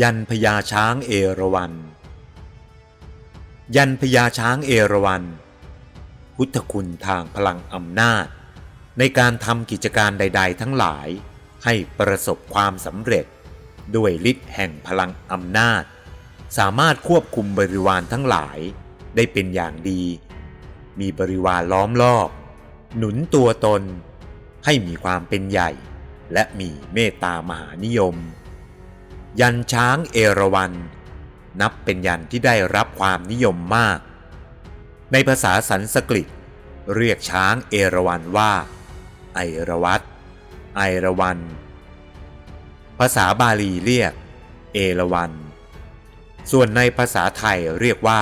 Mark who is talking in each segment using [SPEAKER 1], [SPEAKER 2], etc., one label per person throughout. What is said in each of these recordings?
[SPEAKER 1] ยันพญาช้างเอราวัณยันพญาช้างเอราวัณพุทธคุณทางพลังอำนาจ ในการทำกิจการใด ๆ ทั้งหลายให้ประสบความสำเร็จ ด้วยฤทธิ์แห่งพลังอำนาจ สามารถควบคุมบริวารทั้งหลายได้เป็นอย่างดี มีบริวารล้อมรอบ หนุนตัวตน ให้มีความเป็นใหญ่ และมีเมตตามหานิยม ยันช้างเอราวัณนับเป็นยันที่ได้รับความนิยมมาก ในภาษาสันสกฤต เรียกช้างเอราวัณว่า ไอรวัตไอรวันภาษาบาลีเรียก เอราวันส่วนในภาษาไทยเรียกว่า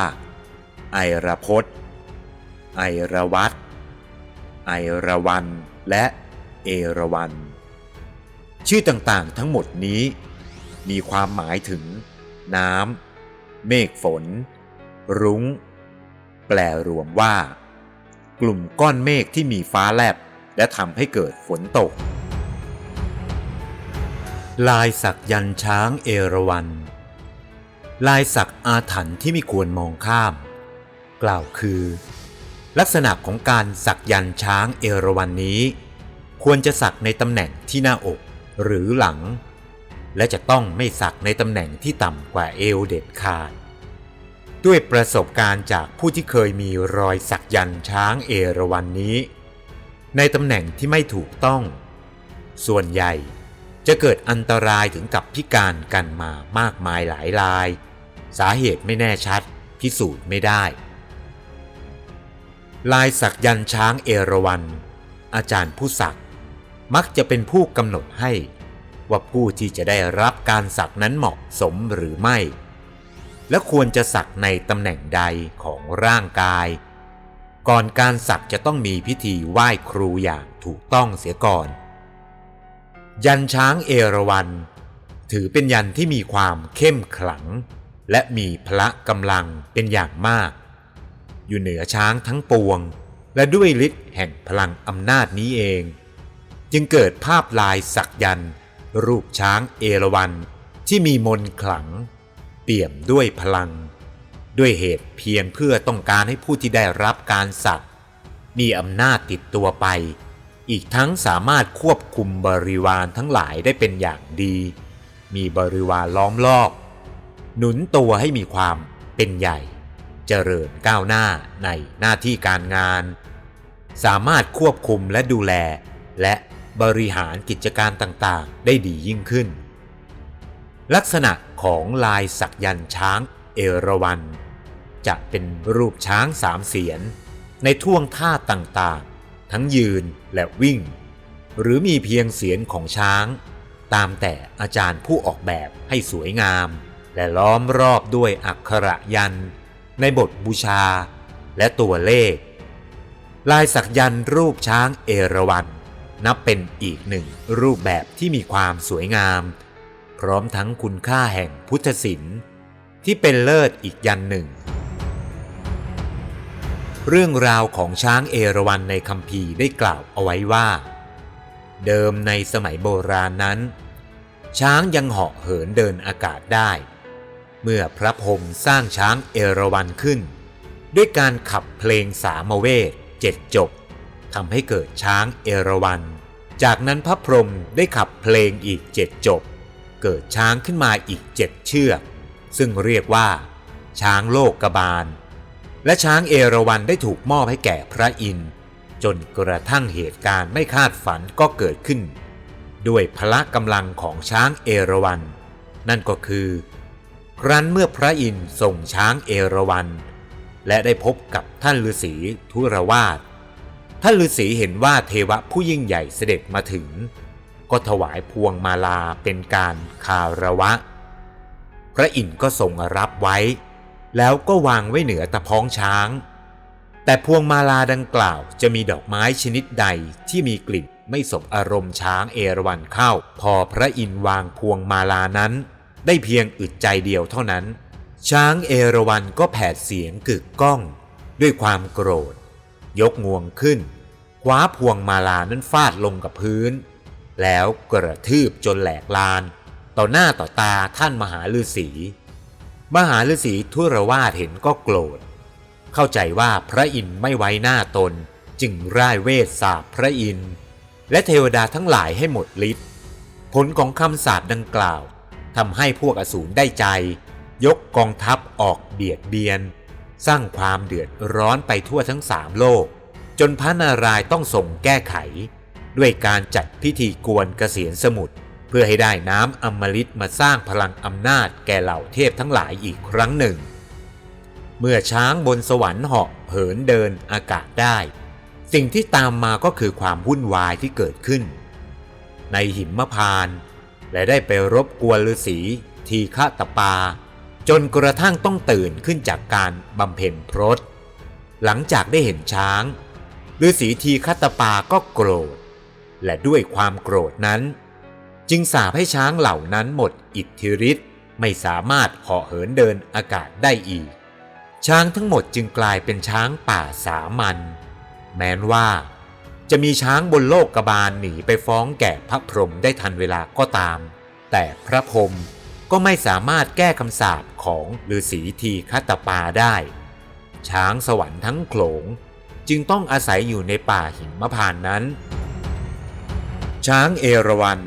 [SPEAKER 1] ไอรพจน์ไอรวัตไอรวันและเอราวันชื่อต่างๆทั้งหมดนี้ มีความหมายถึง น้ำเมฆฝน รุง้ง แปลรวมว่า กลุ่มก้อนเมฆที่มีฟ้าแลบ และทำให้เกิดฝนตก ลายสักยันช้างเอราวัณลายสักอาถรรพ์ที่ไม่ควรมองข้าม กล่าวคือ ลักษณะของการสักยันช้างเอราวันนี้ ควรจะสักในตำแหน่งที่หน้าอกหรือหลัง และจะต้องไม่สักในตำแหน่งที่ต่ำกว่าเอวเด็ดขาด ด้วยประสบการณ์จากผู้ที่เคยมีรอยสักยันช้างเอราวันนี้ ในตำแหน่งที่ไม่ถูกต้อง ส่วนใหญ่จะเกิดอันตรายถึงกับพิการกันมามากมายหลายราย สาเหตุไม่แน่ชัด พิสูจน์ไม่ได้ ลายสักยันช้างเอราวัณอาจารย์ผู้สักมักจะเป็นผู้กำหนดให้ ว่าผู้ที่จะได้รับการสักนั้นเหมาะสมหรือไม่ และควรจะสักในตำแหน่งใดของร่างกาย ก่อนการสักจะต้องมีพิธีไหว้ครูอย่างถูกต้องเสียก่อน ยันช้างเอราวัณถือเป็นยันที่มีความเข้มขลัง และมีพละกำลังเป็นอย่างมาก อยู่เหนือช้างทั้งปวง และด้วยฤทธิ์แห่งพลังอำนาจนี้เอง จึงเกิดภาพลายสักยัน รูปช้างเอราวัณที่มีมนขลัง เปี่ยมด้วยพลัง ด้วยเหตุเพียงเพื่อต้องการให้ผู้ที่ได้รับการสัก มีอำนาจติดตัวไป อีกทั้งสามารถควบคุมบริวารทั้งหลายได้เป็นอย่างดี มีบริวารล้อมรอบ หนุนตัวให้มีความเป็นใหญ่ เจริญก้าวหน้าในหน้าที่การงาน สามารถควบคุมและดูแลและ บริหารกิจการต่างๆ ได้ดียิ่งขึ้น ลักษณะของลายสักยันช้างเอราวัณจะเป็นรูปช้างสามเสียน ในท่วงท่าต่างๆ ทั้งยืนและวิ่ง หรือมีเพียงเสียนของช้าง ตามแต่อาจารย์ผู้ออกแบบให้สวยงาม และล้อมรอบด้วยอักขระยัน ในบทบูชาและตัวเลข ลายสักยันรูปช้างเอราวัณ นับเป็นอีกหนึ่งรูปแบบที่มีความสวยงาม พร้อมทั้งคุณค่าแห่งพุทธศิลป์ ที่เป็นเลิศอีกยันหนึ่ง เรื่องราวของช้างเอราวัณในคัมภีร์ได้กล่าวเอาไว้ว่า เดิมในสมัยโบราณนั้น ช้างยังเหาะเหินเดินอากาศได้ เมื่อพระพรหมสร้างช้างเอราวัณขึ้น ด้วยการขับเพลงสามเวทเจ็ดจบ ทำให้เกิดช้างเอราวัณ จากนั้นพระพรหมได้ขับเพลงอีกเจ็ดจบ เกิดช้างขึ้นมาอีกเจ็ดเชือก ซึ่งเรียกว่า ช้างโลกกบาล และช้างเอราวัณได้ถูกมอบให้แก่พระอินทร์จนกระทั่งเหตุการณ์ไม่คาดฝันก็เกิดขึ้น ด้วยพละกำลังของช้างเอราวัณนั่นก็คือ ครั้นเมื่อพระอินทร์ส่งช้างเอราวัณและได้พบกับท่านฤาษีทุรวาส ท่านฤาษีเห็นว่าเทวะผู้ยิ่งใหญ่เสด็จมาถึง ก็ถวายพวงมาลาเป็นการคาระวะ พระอินทร์ก็ทรงรับไว้ แล้วก็วางไว้เหนือตะพ้องช้าง แต่พวงมาลาดังกล่าวจะมีดอกไม้ชนิดใดที่มีกลิ่นไม่สบอารมณ์ช้างเอราวัณเข้า พอพระอินทร์วางพวงมาลานั้น ได้เพียงอึดใจเดียวเท่านั้น ช้างเอราวัณก็แผดเสียงกึกก้อง ด้วยความโกรธ ยกงวงขึ้นคว้าพวงมาลานั้นฟาดลงกับพื้น แล้วกระทืบจนแหลกลาน ต่อหน้าต่อตาท่านมหาฤาษี มหาฤาษีทุรวาทเห็นก็โกรธ เข้าใจว่าพระอินทร์ไม่ไว้หน้าตนจึงร่ายเวทสาบพระอินทร์และเทวดาทั้งหลายให้หมดฤทธิ์ผลของคำสาปดังกล่าวทำให้พวกอสูรได้ใจ ยกกองทัพออกเบียดเบียน สร้างความเดือดร้อนไปทั่วทั้งสามโลก จนพระนารายณ์ต้องส่งแก้ไข ด้วยการจัดพิธีกวนเกษียณสมุทรเพื่อให้ได้น้ำอมฤตมาสร้างพลังอำนาจแก่เหล่าเทพทั้งหลายอีกครั้งหนึ่ง เมื่อช้างบนสวรรค์เหาะเหินเดินอากาศได้ สิ่งที่ตามมาก็คือความวุ่นวายที่เกิดขึ้น ในหิมพานต์และได้ไปรบกวนฤาษีทีฆะตปา จนกระทั่งต้องตื่นขึ้นจากการบำเพ็ญพรตหลังจากได้เห็นช้างฤาษีทีฆะตปาก็โกรธ และด้วยความโกรธนั้น จึงสาปให้ช้างเหล่านั้นหมดอิทธิฤทธิ์ไม่สามารถเหาะเหินเดินอากาศได้อีก ช้างทั้งหมดจึงกลายเป็นช้างป่าสามัญแม้นว่า จะมีช้างบนโลกกบาลหนีไปฟ้องแก่พระพรหมได้ทันเวลาก็ตาม แต่พระพรหม ก็ไม่สามารถแก้คำสาปของฤาษีทีฆตปาได้ ช้างสวรรค์ทั้งโขลงจึงต้องอาศัยอยู่ในป่าหิมพานนั้น ช้างเอราวัณ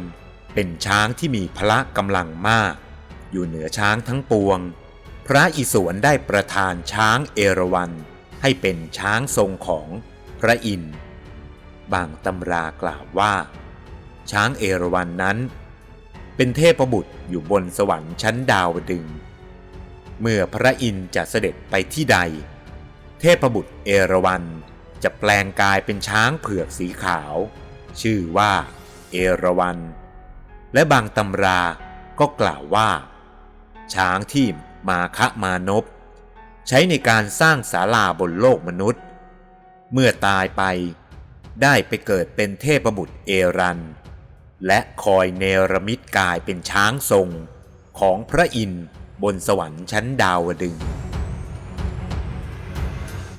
[SPEAKER 1] เป็นช้างที่มีพละกำลังมาก อยู่เหนือช้างทั้งปวง พระอิศวรได้ประทานช้างเอราวัณให้เป็นช้างทรงของพระอินทร์บางตำรากล่าวว่า ช้างเอราวัณนนั้น เป็นเทพบุตรอยู่บนสวรรค์ชั้นดาวดึง เมื่อพระอินทร์จะเสด็จไปที่ใด เทพบุตรเอราวัณจะแปลงกายเป็นช้างเผือกสีขาว ชื่อว่าเอราวัณและบางตำราก็กล่าวว่า ช้างที่มาคะมานพใช้ในการสร้างศาลาบนโลกมนุษย์ เมื่อตายไปได้ไปเกิดเป็นเทพบุตรเอรัน และคอยเนรมิตกายเป็นช้างทรงของพระอินทร์บนสวรรค์ชั้นดาวดึง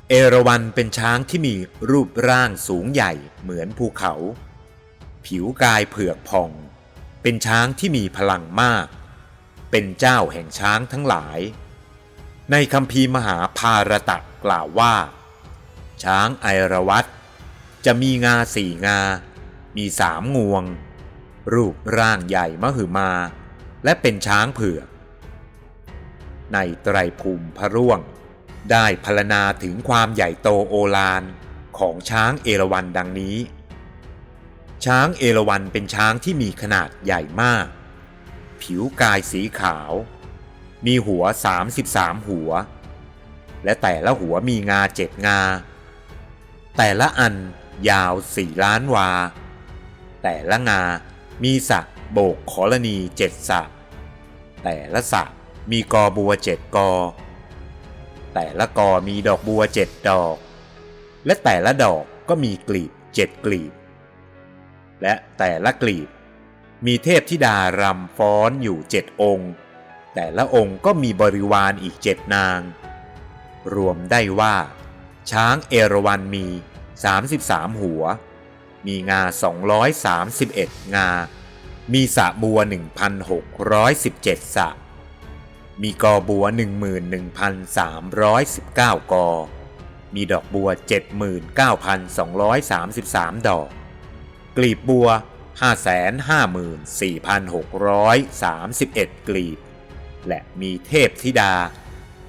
[SPEAKER 1] เอราวัณเป็นช้างที่มีรูปร่างสูงใหญ่เหมือนภูเขา ผิวกายเผือกผ่อง เป็นช้างที่มีพลังมาก เป็นเจ้าแห่งช้างทั้งหลาย ในคำพีมหาภารตะกล่าวว่า ช้างไอรวัตจะมีงาสี่งา มีสามงวง รูปร่างใหญ่มหึมา และเป็นช้างเผือก ในไตรภูมิพระร่วง ได้พรรณนาถึงความใหญ่โตโอฬารของช้างเอราวัณดังนี้ ช้างเอราวัณเป็นช้างที่มีขนาดใหญ่มาก ผิวกายสีขาว มีหัว 33 หัว และแต่ละหัวมีงาเจ็ดงา แต่ละอันยาวสี่ล้านวา แต่ละงา มีสระโบกขอรณีเจ็ดสระแต่ละสระมีกอบัวเจ็ดกอ แต่ละกอมีดอกบัวเจ็ดดอก และแต่ละดอกก็มีกลีบเจ็ดกลีบ และแต่ละกลีบ มีเทพธิดารำฟ้อนอยู่เจ็ดองค์ แต่ละองค์ก็มีบริวารอีกเจ็ดนาง รวมได้ว่า ช้างเอราวัณมี 33 หัว มีงา 231 งา มีสะบัว 1,617 สะ มีกอบัว 11,319 กอ มีดอกบัว 79,233 ดอก กลีบบัว 554,631 กลีบ และมีเทพธิดา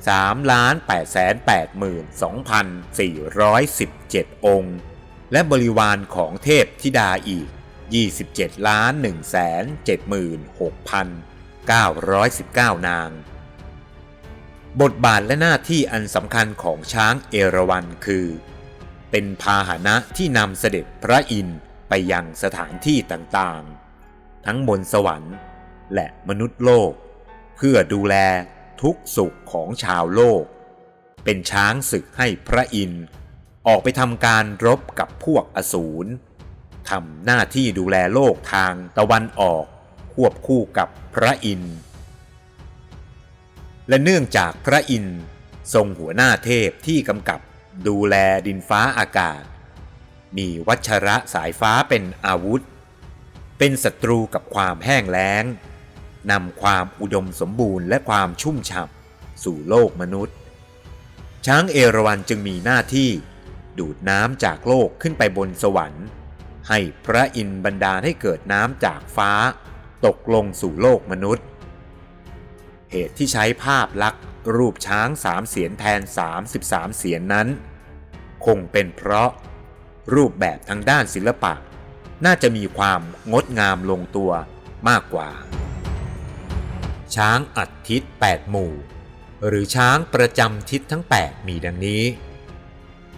[SPEAKER 1] 3,882,417 องค์ และบริวารของเทพธิดาอีก 27ล้าน176,919 นาง บทบาทและหน้าที่อันสำคัญของช้างเอราวัณคือ เป็นพาหนะที่นำเสด็จพระอินทร์ไปยังสถานที่ต่างๆ ทั้งบนสวรรค์และมนุษย์โลก เพื่อดูแลทุกสุขของชาวโลก เป็นช้างศึกให้พระอินทร์ ออกไปทำการรบกับพวกอสูรทำหน้าที่ดูแลโลกทางตะวันออกควบคู่กับพระอินทร์และเนื่องจากพระอินทร์ทรงหัวหน้าเทพที่กำกับดูแลดินฟ้าอากาศ มีวัชระสายฟ้าเป็นอาวุธ เป็นศัตรูกับความแห้งแล้งนำความอุดมสมบูรณ์และความชุ่มฉ่ำสู่โลกมนุษย์ ช้างเอราวัณจึงมีหน้าที่ ดูดน้ำจากโลกขึ้นไปบนสวรรค์ ให้พระอินทร์บันดาลให้เกิดน้ำจากฟ้า ตกลงสู่โลกมนุษย์ เหตุที่ใช้ภาพลักษณ์รูปช้างสามเสียนแทน 33 เสียนนั้น คงเป็นเพราะ รูปแบบทางด้านศิลปะ น่าจะมีความงดงามลงตัวมากกว่า ช้างอัดทิศ8หมู่ หรือช้างประจำทิศทั้ง 8 มีดังนี้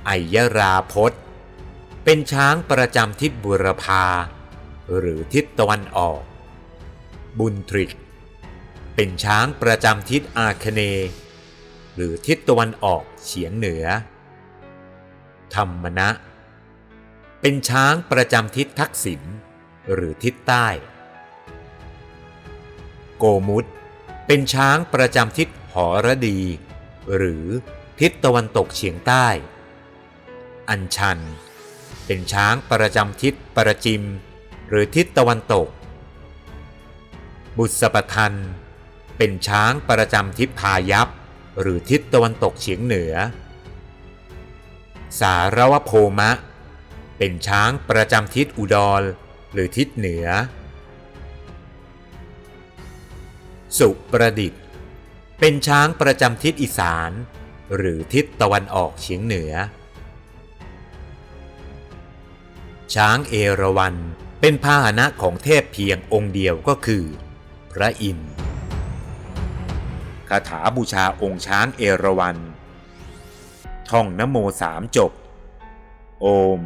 [SPEAKER 1] ไอยราพศเป็นช้างประจำทิศบุรพา หรือทิศตะวันออก บุญทริก เป็นช้างประจำทิศอาคเน หรือทิศตะวันออกเฉียงเหนือ ธรรมนะ เป็นช้างประจำทิศทักษิณหรือทิศใต้ โกมุตเป็นช้างประจำทิศหอระดี หรือทิศตะวันตกเฉียงใต้ อัญชัน เป็นช้างประจำทิศประจิม หรือทิศตะวันตก บุษปทัน เป็นช้างประจำทิศพายัพหรือทิศตะวันตกเฉียงเหนือ สารวโพมะ เป็นช้างประจำทิศอุดร หรือทิศเหนือ สุประดิษฐ์ เป็นช้างประจำทิศอีสาน หรือทิศตะวันออกเฉียงเหนือ ช้างเอราวัณเป็นพาหนะของเทพเพียงองค์เดียวก็คือ พระอินทร์คาถาบูชาองค์ช้างเอราวัณท่องนโมสามจบ โอม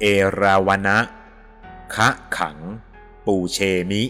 [SPEAKER 1] เอราวนะ คะขัง ปูเชมิ